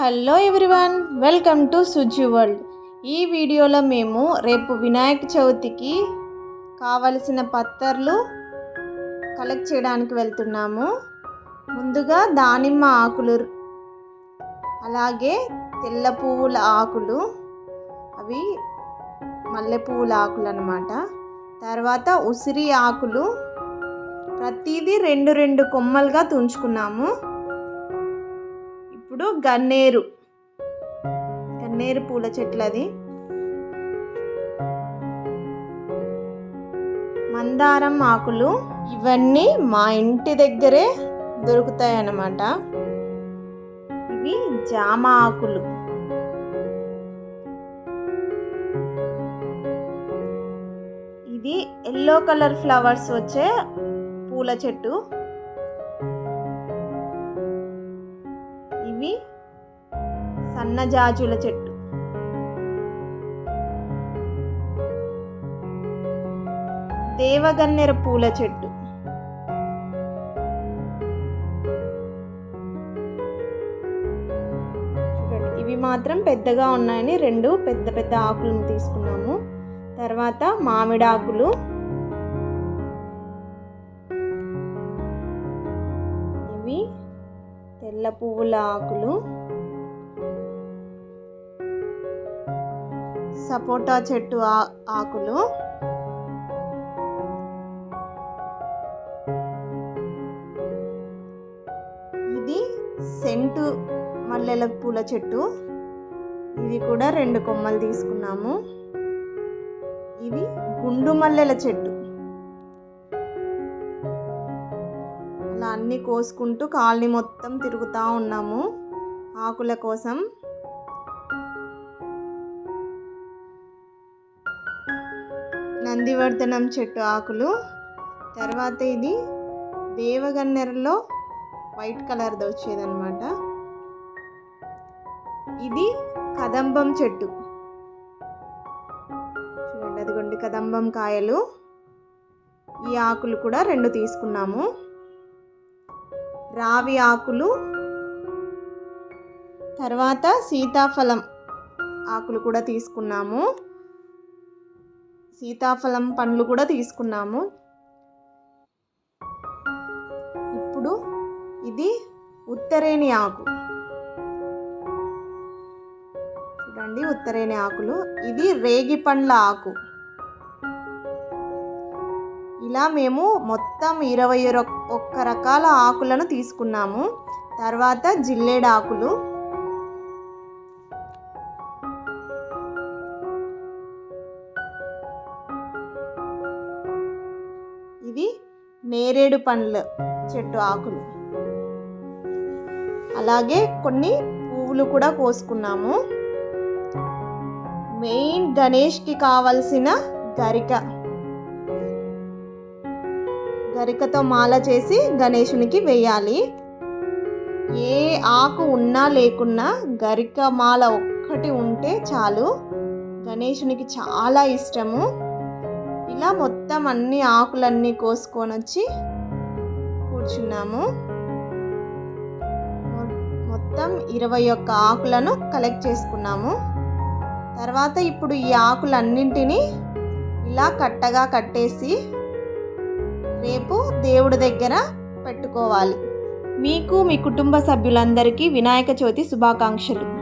Hello everyone welcome to Suji world. ఈ వీడియోలో మేము రేపు వినాయక చవితికి కావలసిన పత్తర్లు కలెక్ట్ చేయడానికి వెళ్తున్నాము. ముందుగా దానిమ్మ ఆకులు అలాగే తెల్ల పువ్వుల ఆకులు అవి మల్లె పువ్వుల ఆకులు అనమాట తర్వాత ఉసిరి ఆకులు ప్రతిదీ రెండు రెండు కొమ్మలుగా తుంచుకున్నాము. ఇప్పుడు గన్నేరు. గన్నేరు పూల చెట్లు అది మందారం ఆకులు ఇవన్నీ మా ఇంటి దగ్గరే దొరుకుతాయి అన్నమాట ఇవి జామ ఆకులు. ఇది ఎల్లో కలర్ ఫ్లవర్స్ వచ్చే పూల చెట్టు. సన్నజాజుల చెట్టు. దేవగన్నెర పూల చెట్టు. ఇవి మాత్రం పెద్దగా ఉన్నాయని రెండు పెద్ద పెద్ద ఆకులను తీసుకున్నాము. తర్వాత మామిడి ఆకులు. ఇవి తెల్ల పువ్వుల ఆకులు. సపోటా చెట్టు ఆ- ఆకులు. ఇది సెంటు మల్లెల పూల చెట్టు. ఇది కూడా రెండు కొమ్మలు తీసుకున్నాము. ఇది గుండు మల్లెల చెట్టు. అలా అన్నీ కోసుకుంటూ కాలనీ మొత్తం తిరుగుతూ ఉన్నాము. ఆకుల కోసం నందివర్ధనం చెట్టు ఆకులు. తర్వాత ఇది దేవగన్నెరలో వైట్ కలర్ది వచ్చేదనమాట ఇది కదంబం చెట్టు. చూడండి అదిగోండి కదంబం కాయలు. ఈ ఆకులు కూడా రెండు తీసుకున్నాము. రావి ఆకులు. తర్వాత సీతాఫలం ఆకులు కూడా తీసుకున్నాము. సీతాఫలం పండ్లు కూడా తీసుకున్నాము. ఇప్పుడు ఇది ఉత్తరేణి ఆకు. చూడండి ఉత్తరేణి ఆకులు. ఇది రేగి పండ్ల ఆకు. ఇలా మేము మొత్తం ఇరవై ఒక్క రకాల ఆకులను తీసుకున్నాము. తర్వాత జిల్లేడు ఆకులు. నేరేడు పండ్ల చెట్టు ఆకులు. అలాగే కొన్ని పువ్వులు కూడా కోసుకున్నాము. మెయిన్ గణేష్కి కావలసిన గరిక. గరికతో మాల చేసి గణేషునికి వేయాలి. ఏ ఆకు ఉన్నా లేకున్నా గరిక మాల ఒక్కటి ఉంటే చాలు. గణేషునికి చాలా ఇష్టము. ఇలా మొత్తం అన్ని ఆకులన్నీ కోసుకొని వచ్చి కూర్చున్నాము. మొత్తం ఇరవై ఒక్క ఆకులను కలెక్ట్ చేసుకున్నాము. తర్వాత ఇప్పుడు ఈ ఆకులన్నింటినీ ఇలా కట్టగా కట్టేసి రేపు దేవుడి దగ్గర పెట్టుకోవాలి. మీకు మీ కుటుంబ సభ్యులందరికీ వినాయక చవితి శుభాకాంక్షలు.